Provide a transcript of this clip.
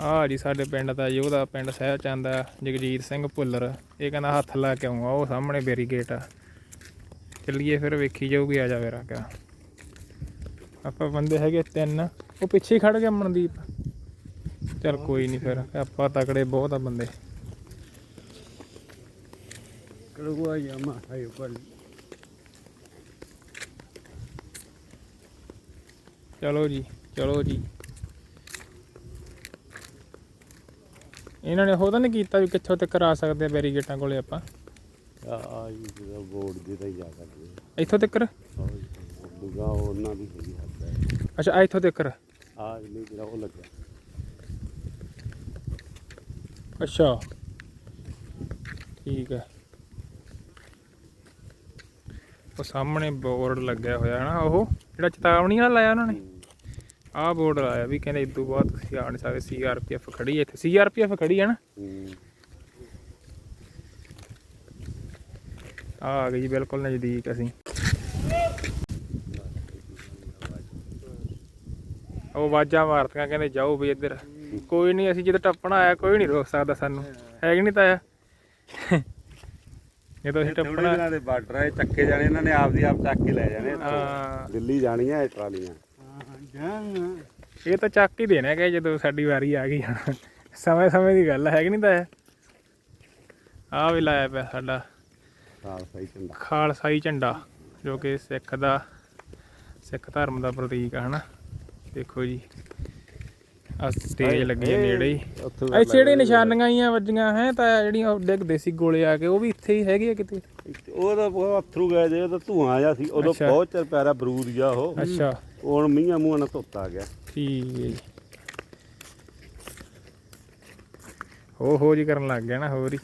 ਆ ਜੀ ਸਾਡੇ ਪਿੰਡ ਦਾ ਉਹਦਾ ਪਿੰਡ ਸਹਿਚੰਦ ਆ ਜਗਜੀਤ ਸਿੰਘ ਭੁੱਲਰ। ਇਹ ਕਹਿੰਦਾ ਹੱਥ ਲਾ ਕੇ ਆਉਂਗਾ ਉਹ ਸਾਹਮਣੇ ਬੈਰੀਗੇਟ ਆ। ਚੱਲੀਏ ਫਿਰ ਵੇਖੀ ਜਾਊਗੀ ਆ ਜਾ ਫਿਰ ਆ ਕੇ। ਆਪਾਂ ਬੰਦੇ ਹੈਗੇ ਤਿੰਨ ਉਹ ਪਿੱਛੇ ਖੜ ਗਿਆ ਮਨਦੀਪ। ਚੱਲ ਕੋਈ ਨਹੀਂ ਫਿਰ ਆਪਾਂ ਤਕੜੇ ਬਹੁਤ ਆ ਬੰਦੇ। ਜਾਮਾ ਚਲੋ ਜੀ ਚਲੋ ਜੀ। ਇਹਨਾਂ ਨੇ ਉਹ ਤਾਂ ਨਹੀਂ ਕੀਤਾ ਵੀ ਕਿੱਥੋਂ ਤੱਕ ਆ ਸਕਦੇ ਆ ਬੈਰੀਗੇਟਾਂ ਕੋਲੇ ਆਪਾਂ। ਆ ਆ ਜੀ ਜਿਹੜਾ ਬੋਰਡ ਦੇ ਤਾਂ ਹੀ ਜਾ ਸਕਦੇ ਇੱਥੋਂ ਤੱਕ? ਦੁਗਾ ਉਹਨਾਂ ਦੀ ਹੈਗੀ ਹੱਦ ਹੈ ਅੱਛਾ ਆ ਇੱਥੋਂ ਤੱਕ? ਆ ਨਹੀਂ ਜਿਹੜਾ ਉਹ ਲੱਗਿਆ। ਅੱਛਾ। ਠੀਕ ਹੈ ਉਹ ਸਾਹਮਣੇ ਬੋਰਡ ਲੱਗਿਆ ਹੋਇਆ ਹੈ ਨਾ ਉਹ ਜਿਹੜਾ ਚੇਤਾਵਨੀ ਵਾਲਾ ਲਾਇਆ ਉਹਨਾਂ ਨੇ? ਆਹ ਬੋਰਡ ਲਾਇਆ ਵੀ ਕਹਿੰਦੇ ਇਦੋਂ ਬਾਅਦ ਤੁਸੀਂ ਆ ਨਹੀਂ ਸਕਦੇ ਸੀਆਰਪੀਐਫ ਖੜੀ ਹੈ ਇੱਥੇ। ਸੀਆਰਪੀਐਫ ਖੜੀ ਹੈ ਨਾ? ਆ ਆ ਗਈ ਬਿਲਕੁਲ ਨਜ਼ਦੀਕ ਅਸੀਂ। ਉਹ ਆਵਾਜ਼ਾਂ ਮਾਰਤੀਆਂ ਕਹਿੰਦੇ ਜਾਓ ਵੀ ਇੱਧਰ। ਕੋਈ ਨਹੀਂ ਅਸੀਂ ਜਦੋਂ ਟੱਪਣਾ ਆਇਆ ਕੋਈ ਨਹੀਂ ਰੋਕ ਸਕਦਾ ਸਾਨੂੰ। ਹੈ ਕਿ ਨਹੀਂ ਤਾਇਆ? ਜਦੋਂ ਅਸੀਂ ਥੋੜੇ ਟੱਪਣਾ ਦੇ ਬਾਰਡਰ ਹੈ ਚੱਕੇ ਜਾਣੇ ਇਹਨਾਂ ਨੇ ਆਪਦੀ ਆਪ ਚੱਕ ਕੇ ਲੈ ਜਾਣੇ। ਦਿੱਲੀ ਜਾਣੀਆਂ ਇਹ ਟਰਾਲੀਆਂ। ਇਹ ਤਾਂ ਚੱਕ ਹੀ ਦੇਣਾ ਕਿ ਜਦੋਂ ਸਾਡੀ ਵਾਰੀ ਆ ਗਈ ਸਮੇਂ ਸਮੇਂ ਦੀ ਗੱਲ ਹੈ ਕਿ ਨਹੀਂ ਤਾਇਆ? ਆ ਵੀ ਲਾਇਆ ਪਿਆ ਸਾਡਾ ਸਹੀ ਚੰਦਾ ਖਾਲਸਾਈ ਝੰਡਾ ਜੋ ਕਿ ਸਿੱਖ ਦਾ ਸਿੱਖ ਧਰਮ ਦਾ ਪ੍ਰਤੀਕ ਹੈ ਹਨਾ? ਦੇਖੋ ਜੀ। ਆ ਸਟੇਜ ਲੱਗੀ ਹੈ ਨੇੜੇ ਹੀ। ਉੱਥੇ ਇੱਥੇ ਜਿਹੜੇ ਨਿਸ਼ਾਨੀਆਂ ਹੀ ਆ ਵੱਜੀਆਂ ਹੈ ਤਾਂ ਜਿਹੜੀਆਂ ਉਹ ਡਿੱਗਦੇ ਸੀ ਗੋਲੇ ਆ ਕੇ ਉਹ ਵੀ ਇੱਥੇ ਹੀ ਹੈਗੇ ਆ ਕਿਤੇ? ਉਹ ਤਾਂ ਉਹ ਅਥਰੂ ਗਏ ਜੇ ਉਹ ਤਾਂ ਧੂਆਂ ਜਿਹਾ ਸੀ। ਉਦੋਂ। ਬਹੁਤ ਚਿਰ ਪਿਆਰਾ ਬਰੂਦ ਜਿਹਾ ਉਹ। ਅੱਛਾ। ਹੁਣ ਮੀਂਹਾਂ ਮੂੰਹਾਂ ਨਾਲ ਧੁੱਤਾ ਗਿਆ। ਠੀਕ ਹੈ ਜੀ। ਹੋ ਹੋ ਜੀ ਕਰਨ ਲੱਗ ਗਿਆ ਨਾ ਹੋਰ ਹੀ।